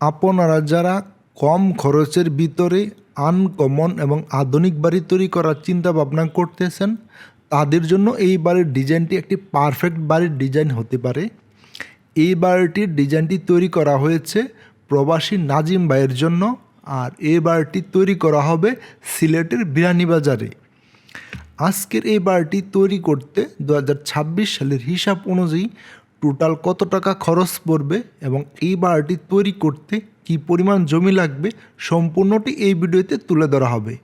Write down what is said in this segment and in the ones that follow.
আপনারা যারা কম খরচের ভিতরে আনকমন এবং আধুনিক বাড়ি তৈরি করার চিন্তা ভাবনা করতেছেন, তাদের জন্য এই বাড়ির ডিজাইনটি একটি পারফেক্ট বাড়ির ডিজাইন হতে পারে। এই বাড়িটির ডিজাইনটি তৈরি করা হয়েছে প্রবাসী নাজিম ভাইয়ের জন্য আর এই বাড়িটি তৈরি করা হবে সিলেটের বিরানীবাজারে আজকের এই বারটি তৈরি করতে দু হাজার ছাব্বিশ সালের হিসাব অনুযায়ী টোটাল কত টাকা খরচ পড়বে এবং এই বারটি তৈরি করতে কি পরিমাণ জমি লাগবে সম্পূর্ণটি এই ভিডিওতে তুলে ধরা হবে।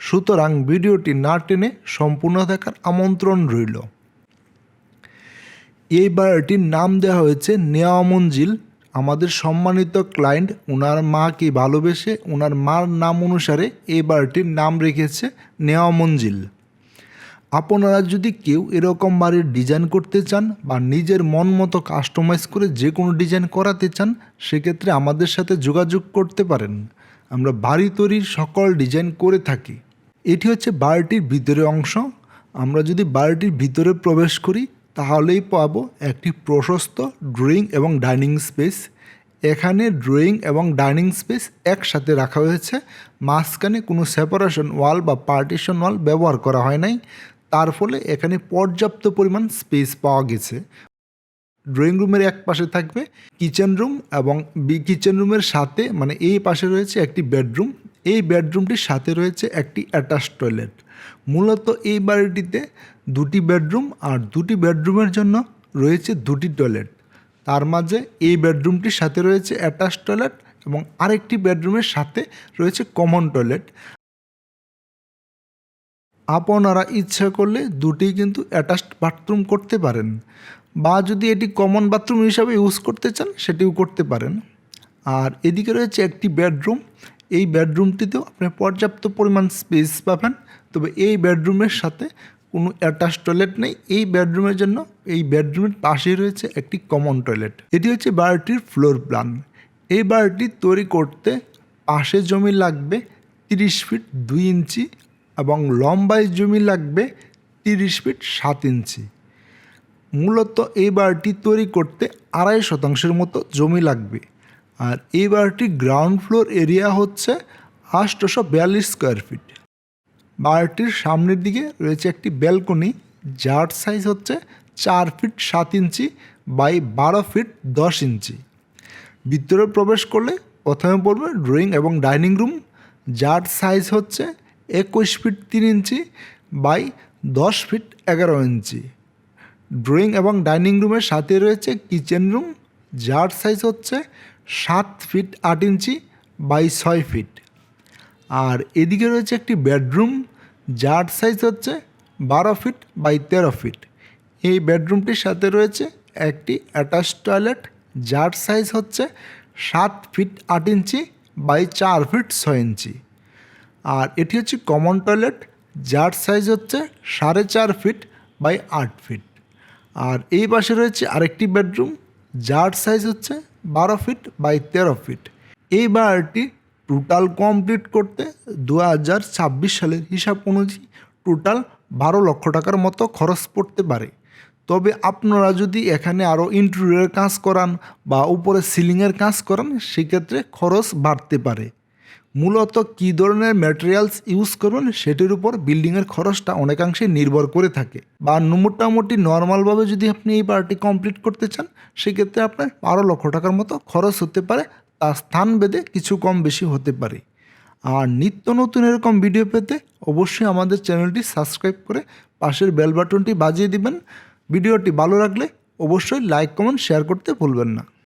সুতরাং ভিডিওটি না টেনে সম্পূর্ণ দেখার আমন্ত্রণ রইল। এই বাড়িটির নাম দেওয়া হয়েছে নেওয়া মঞ্জিল। আমাদের সম্মানিত ক্লায়েন্ট ওনার মাকে ভালোবেসে ওনার মার নাম অনুসারে এই বাড়িটির নাম রেখেছে নেওয়া মঞ্জিল। আপনারা যদি কেউ এরকম বাড়ির ডিজাইন করতে চান বা নিজের মন মতো কাস্টমাইজ করে যে কোনো ডিজাইন করাতে চান, সেক্ষেত্রে আমাদের সাথে যোগাযোগ করতে পারেন। আমরা বাড়ি তৈরির সকল ডিজাইন করে থাকি। এটি হচ্ছে বাড়িটির ভিতরের অংশ। আমরা যদি বাড়িটির ভিতরে প্রবেশ করি, তাহলেই পাব একটি প্রশস্ত ড্রয়িং এবং ডাইনিং স্পেস এখানে ড্রয়িং এবং ডাইনিং স্পেস একসাথে রাখা হয়েছে। মাঝখানে কোনো সেপারেশন ওয়াল বা পার্টিশন ওয়াল ব্যবহার করা হয় নাই। তার ফলে এখানে পর্যাপ্ত পরিমাণ স্পেস পাওয়া গেছে। ড্রয়িং রুমের এক পাশে থাকবে কিচেন রুম এবং কিচেন রুমের সাথে মানে এই পাশে রয়েছে একটি বেডরুম এই বেডরুমটির সাথে রয়েছে একটি অ্যাটাচ টয়লেট মূলত এই বাড়িটিতে দুটি বেডরুম আর দুটি বেডরুমের জন্য রয়েছে দুটি টয়লেট তার মাঝে এই বেডরুমটির সাথে রয়েছে অ্যাটাচ টয়লেট এবং আরেকটি বেডরুমের সাথে রয়েছে কমন টয়লেট আপনারা ইচ্ছা করলে দুটি কিন্তু অ্যাটাচড বাথরুম করতে পারেন বা যদি এটি কমন বাথরুম হিসাবে ইউজ করতে চান, সেটিও করতে পারেন। আর এদিকে রয়েছে একটি বেডরুম এই বেডরুমটিতেও আপনি পর্যাপ্ত পরিমাণ স্পেস পাবেন। তবে এই বেডরুমের সাথে কোনো অ্যাটাচ টয়লেট নেই। এই বেডরুমের জন্য এই বেডরুমের পাশেই রয়েছে একটি কমন টয়লেট এটি হচ্ছে বাড়িটির ফ্লোর প্ল্যান এই বাড়িটি তৈরি করতে পাশে জমি লাগবে তিরিশ ফিট দুই ইঞ্চি। এবং লম্বায় জমি লাগবে তিরিশ ফিট সাত ইঞ্চি। মূলত এই বাড়িটি তৈরি করতে আড়াই শতাংশের মতো জমি লাগবে। আর এই বাড়িটির গ্রাউন্ড ফ্লোর এরিয়া হচ্ছে আষ্টশো বিয়াল্লিশ স্কোয়ার ফিট বাড়িটির সামনের দিকে রয়েছে একটি ব্যালকনি যার সাইজ হচ্ছে চার ফিট সাত ইঞ্চি বাই বারো ফিট দশ ইঞ্চি। ভিতরে প্রবেশ করলে প্রথমে পড়বে ড্রয়িং এবং ডাইনিং রুম যার সাইজ হচ্ছে একুশ ফিট তিন ইঞ্চি বাই দশ ফিট এগারো ইঞ্চি। ড্রয়িং এবং ডাইনিং রুমের সাথে রয়েছে কিচেন রুম, যার সাইজ হচ্ছে সাত ফিট আট ইঞ্চি বাই ছয় ফিট। আর এদিকে রয়েছে একটি বেডরুম, যার সাইজ হচ্ছে বারো ফিট বাই তেরো ফিট। এই বেডরুমটির সাথে রয়েছে একটি অ্যাটাচ টয়লেট, যার সাইজ হচ্ছে সাত ফিট আট ইঞ্চি বাই চার ফিট ছয় ইঞ্চি। আর এটি হচ্ছে কমন টয়লেট যার সাইজ হচ্ছে সাড়ে চার ফিট বাই আট ফিট আর এই পাশে রয়েছে আরেকটি বেডরুম যার সাইজ হচ্ছে বারো ফিট বাই তেরো ফিট এই বাড়িটি টোটাল কমপ্লিট করতে দু হাজার ছাব্বিশ সালের হিসাব অনুযায়ী টোটাল বারো লক্ষ টাকার মতো খরচ পড়তে পারে। তবে আপনারা যদি এখানে আরও ইন্টেরিয়রের কাজ করান বা উপরে সিলিংয়ের কাজ করান, সেক্ষেত্রে খরচ বাড়তে পারে। মূলত কী ধরনের ম্যাটেরিয়ালস ইউজ করবেন সেটির উপর বিল্ডিংয়ের খরচটা অনেকাংশে নির্ভর করে থাকে। বা মোটামুটি নর্মালভাবে যদি আপনি এই বাড়িটি কমপ্লিট করতে চান, সেক্ষেত্রে আপনার বারো লক্ষ টাকার মতো খরচ হতে পারে, তার স্থান ভেদে কিছু কম বেশি হতে পারে। আর নিত্য নতুন এরকম ভিডিও পেতে অবশ্যই আমাদের চ্যানেলটি সাবস্ক্রাইব করে পাশের বেল বাটনটি বাজিয়ে দিবেন। ভিডিওটি ভালো লাগলে অবশ্যই লাইক কমেন্ট শেয়ার করতে ভুলবেন না।